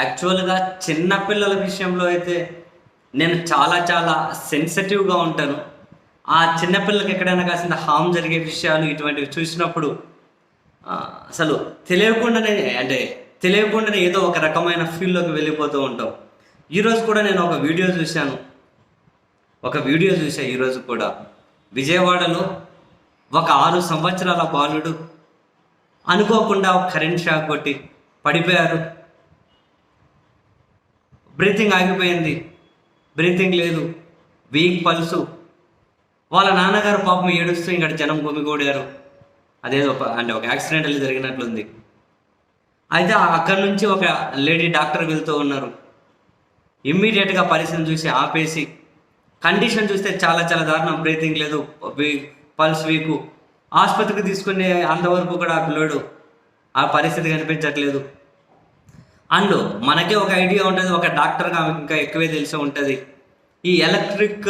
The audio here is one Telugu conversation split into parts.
యాక్చువల్గా చిన్నపిల్లల విషయంలో అయితే నేను చాలా చాలా సెన్సిటివ్గా ఉంటాను. ఆ చిన్నపిల్లలకి ఎక్కడైనా కాసిన హామ్ జరిగే విషయాలు ఇటువంటివి చూసినప్పుడు అసలు తెలియకుండానే అంటే తెలియకుండానే ఏదో ఒక రకమైన ఫీల్డ్లోకి వెళ్ళిపోతూ ఉంటాం. ఈరోజు కూడా నేను ఒక వీడియో చూశాను. ఒక వీడియో చూసా ఈరోజు కూడా. విజయవాడలో ఒక ఆరు సంవత్సరాల బాలుడు అనుకోకుండా కరెంట్ షాక్ కొట్టి పడిపోయారు. బ్రీతింగ్ ఆగిపోయింది. బ్రీతింగ్ లేదు. వీక్ పల్సు వాళ్ళ నాన్నగారు పాపం ఏడుస్తూ ఇంకా జనం గుమిగూడారు అదేదో ఒక అంటే ఒక యాక్సిడెంటల్ జరిగినట్లుంది. అయితే అక్కడి నుంచి ఒక లేడీ డాక్టర్ వెళ్తూ ఉన్నారు. ఇమ్మీడియట్గా పరిస్థితిని చూసి ఆపేసి కండిషన్ చూస్తే చాలా చాలా దారుణం. బ్రీతింగ్ లేదు. పల్స్ వీకు ఆసుపత్రికి తీసుకునే అంతవరకు కూడా ఆ పిల్లోడు ఆ పరిస్థితి కనిపించట్లేదు. అండ్ మనకే ఒక ఐడియా ఉంటుంది ఒక డాక్టర్గా ఇంకా ఎక్కువే తెలిసి ఉంటుంది. ఈ ఎలక్ట్రిక్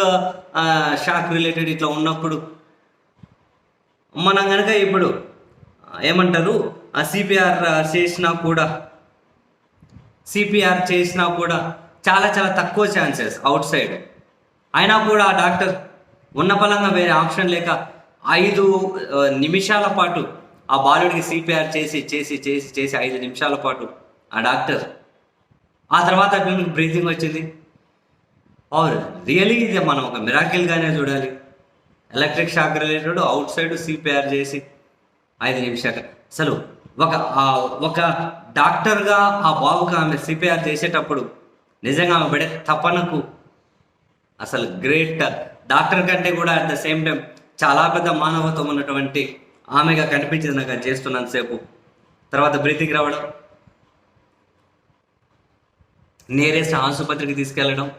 షాక్ రిలేటెడ్ ఇట్లా ఉన్నప్పుడు మనం కనుక ఇప్పుడు ఏమంటారు ఆ సిపిఆర్ చేసినా కూడా సిపిఆర్ చేసినా కూడా చాలా చాలా తక్కువ ఛాన్సెస్ అవుట్ సైడ్ అయినా కూడా ఆ డాక్టర్ ఉన్న పలంగా వేరే ఆప్షన్ లేక ఐదు నిమిషాల పాటు ఆ బాలుడికి సిపిఆర్ చేసి చేసి చేసి చేసి ఐదు నిమిషాల పాటు ఆ డాక్టర్. ఆ తర్వాత మీకు బ్రీతింగ్ వచ్చింది. ఆర్ రియలీ ఇది మనం ఒక మిరాకిల్గానే చూడాలి. Electric shock related outside CPR చేసి ఐదు నిమిషాలు. అసలు ఒక ఒక డాక్టర్గా ఆ బాబుకు ఆమె సిపిఆర్ చేసేటప్పుడు నిజంగా ఆమె పడే తపనకు అసలు గ్రేట్. డాక్టర్ కంటే కూడా అట్ ద సేమ్ టైం చాలా పెద్ద మానవత్వం ఉన్నటువంటి ఆమెగా కనిపించింది నాకు చేస్తున్నంతసేపు. తర్వాత బ్రీతింగ్ రావడం. నియరెస్ట్ ఆసుపత్రికి తీసుకెళ్ళడం.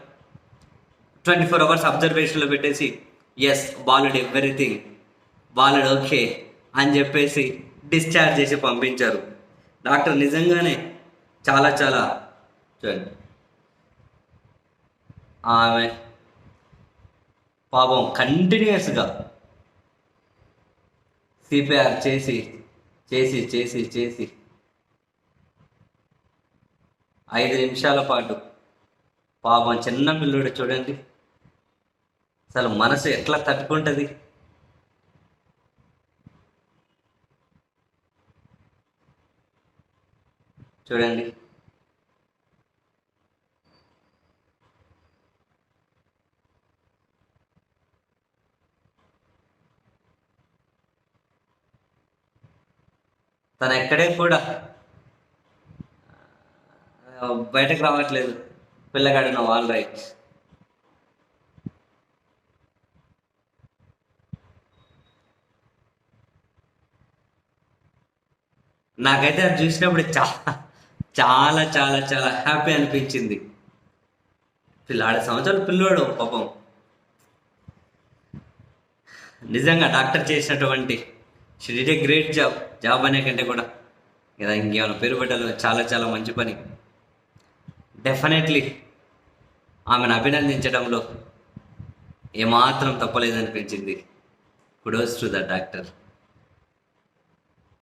ట్వంటీ ఫోర్ అవర్స్ అబ్జర్వేషన్లో పెట్టేసి ఎస్ బాలుడు ఎవ్రీథింగ్ బాలుడు ఓకే అని చెప్పేసి డిశ్చార్జ్ చేసి పంపించారు. డాక్టర్ నిజంగానే చాలా చాలా చూడండి. ఆమె పాపం కంటిన్యూస్గా సిపిఆర్ చేసి చేసి చేసి చేసి ఐదు నిమిషాల పాటు. పాపం చిన్న పిల్లుడు చూడండి. అసలు మనసు ఎట్లా తట్టుకుంటుంది? చూడండి. తను ఎక్కడే కూడా బయటకు రావట్లేదు. పిల్లగాడిన వాల్ రైట్ నాకైతే అది చూసినప్పుడు చాలా చాలా చాలా చాలా హ్యాపీ అనిపించింది. పిల్లాడు సంవత్సరాలు పిల్లోడు పాపం. నిజంగా డాక్టర్ చేసినటువంటి షీ గ్రేట్ జాబ్ జాబ్ అనే కంటే కూడా. కదా ఇంకేమైనా పేరు పెట్టాలి చాలా చాలా మంచి పని. డెఫినెట్లీ ఆమెను అభినందించడంలో ఏమాత్రం తప్పలేదనిపించింది. Kudos to the doctor